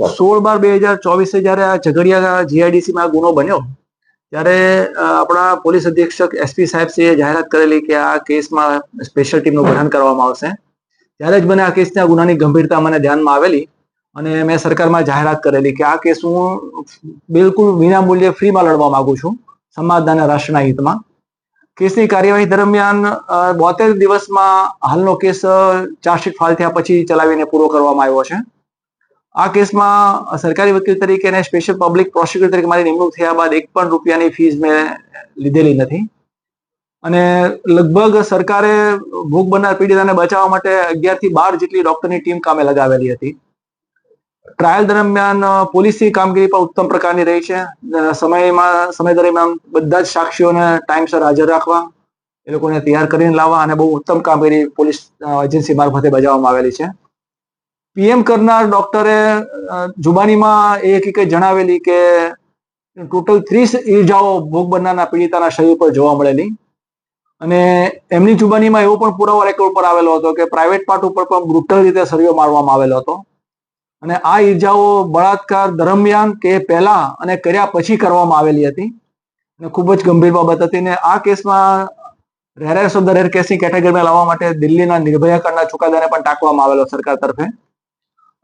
સોળ બાર બે હજાર ચોવીસે જ્યારે આ ઝઘડિયા જીઆઈડીસીમાં ગુનો બન્યો, ત્યારે આપણા પોલીસ અધિક્ષક એસપી સાહેબ સાહેબશ્રીએ જાહેરાત કરેલી કે આ કેસમાં સ્પેશિયલ ટીમનું ગઠન કરવામાં આવશે. ત્યારે જ મને આ કેસના ગુનાની ગંભીરતા મને ધ્યાનમાં આવેલી અને મેં સરકારમાં જાહેરાત કરેલી કે આ કેસ હું બિલકુલ વિનામૂલ્યે ફ્રીમાં લડવા માંગુ છું સમાજના રાષ્ટ્રના હિતમાં. કેસની કાર્યવાહી દરમિયાન બોતેર દિવસમાં હાલનો કેસ ચાર્જશીટ ફાઇલ થયા પછી ચલાવીને પૂરો કરવામાં આવ્યો છે. આ કેસમાં સરકારી વકીલ તરીકે અને સ્પેશિયલ પબ્લિક પ્રોસિક્યુટર તરીકે મારી નિમણૂક થયા બાદ એક પણ રૂપિયાની ફીસ મેં લીધેલી નથી. અને લગભગ સરકારે ભોગ બનનાર પીડિતાને બચાવવા માટે અગિયારથી બાર જેટલી ડોક્ટરની ટીમ કામે લગાવેલી હતી. ટ્રાયલ દરમિયાન પોલીસની કામગીરી પણ ઉત્તમ પ્રકારની રહી છે. સમયમાં, સમય દરમિયાન બધા જ સાક્ષીઓને ટાઈમસર હાજર રાખવા, એ લોકોને તૈયાર કરીને લાવવા અને બહુ ઉત્તમ કામગીરી પોલીસ એજન્સી મારફતે બજાવવામાં આવેલી છે. પીએમ કરનાર ડોક્ટરે જુબાનીમાં એ હકીકત જણાવેલી કે ટોટલ ત્રીસ ઈજાઓ ભોગ બનનારના પીડિતાના શરીર પર જોવા મળેલી. અને એમની જુબાનીમાં એવો પણ પુરાવો રેકોર્ડ પર આવેલો હતો કે પ્રાઇવેટ પાર્ટ ઉપર પણ બ્રુટલ રીતે સળિયો મારવામાં આવેલો હતો. અને આ ઈજાઓ બળાત્કાર દરમિયાન કે પહેલા અને કર્યા પછી કરવામાં આવેલી હતી. અને ખૂબ જ ગંભીર બાબત હતી ને આ કેસમાં રેરેસ ઓફ ધ રેર કેસની કેટેગરીમાં લાવવા માટે દિલ્હીના નિર્ભયા કાંડના ચુકાદાને પણ ટાંકવામાં આવેલો સરકાર તરફે.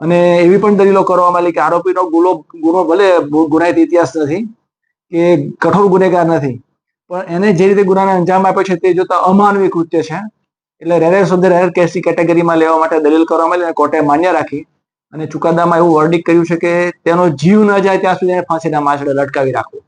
અને એવી પણ દલીલો કરવામાં આવેલી કે આરોપીનો ગુનો ગુનો ભલે ગુનાહિત ઇતિહાસ નથી, કે કઠોર ગુનેગાર નથી, પણ એને જે રીતે ગુનાને અંજામ આપ્યો છે તે જોતા અમાનવી કૃત્ય છે. એટલે રેરેર સુધી રેર કેસની કેટેગરીમાં લેવા માટે દલીલ કરવામાં આવી અને કોર્ટે માન્ય રાખી. અને ચુકાદામાં એવું વર્ડિક કર્યું છે કે તેનો જીવ ન જાય ત્યાં સુધી એને ફાંસીના માછડે લટકાવી રાખવું.